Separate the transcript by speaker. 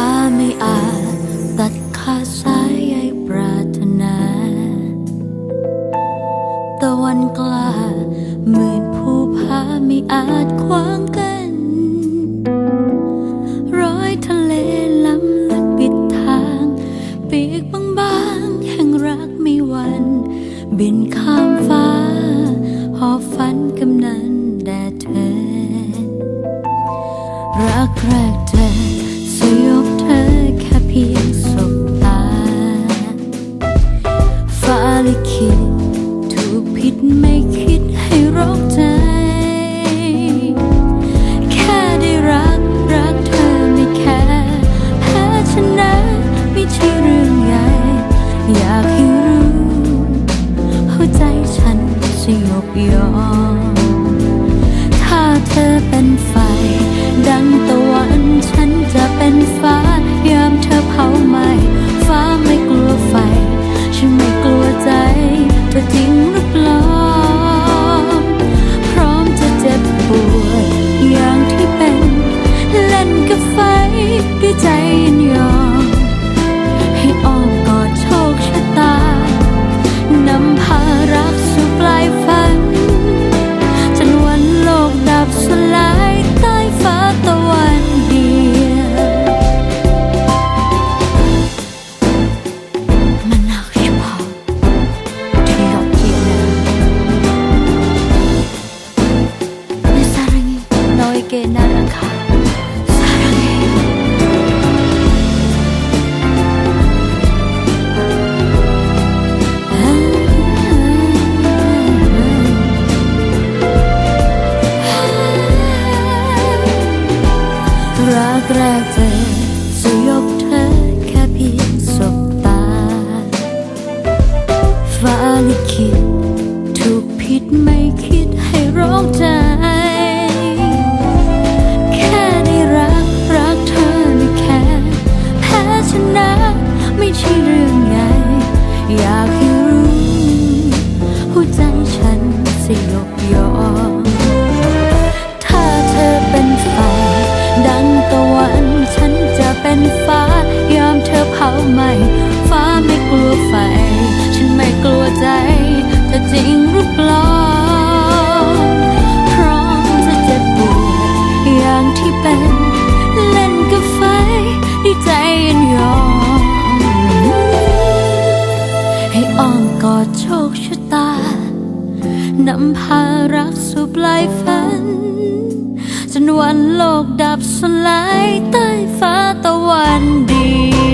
Speaker 1: ฟ้าไม่อาจตัดขาดสายใยปรารถนาตะวันกล้าหมื่นผู้พาไม่อาจขวางกัน ร้อยทะเลล้ำลึกปิดทาง ปีกบางๆแห่งรักไม่หวัน บินข้ามฟ้า หอบฝันกำนันแด่เธอ รักแรก พียงสบตาฟ้าลิขิตถูกผิดไม่คิดให้ร้องใจ แค่ได้รักรักเธอไม่แค่แพ้ชนะไม่ใช่เรื่องใหญ่ อยากให้รู้หัวใจฉันสยบยอมถ้าเธอเป็นไฟ ดังตะวันฉันจะเป็นฟ้ายามเธอ แรกเจอสยบเธอแค่เพียงสบตาฟ้าลิขิตถูกผิดไม่คิดให้ร้องใจ แค่ได้รักรักเธอไม่แค่แพ้ชนะไม่ใช่เรื่องใหญ่อยาก ไหม ฟ้าไม่กลัวไฟ ฉันไม่กลัวใจเธอจริงหรือเปล่าพร้อมจะเจ็บปวดอย่างที่เป็น เล่นกับไฟด้วยใจย็นยอมให้อ้อมกอดโชคชะตานำพารักสู่ปลายฝันจนวันโลกดับสลายใต้ฟ้าตะวันดี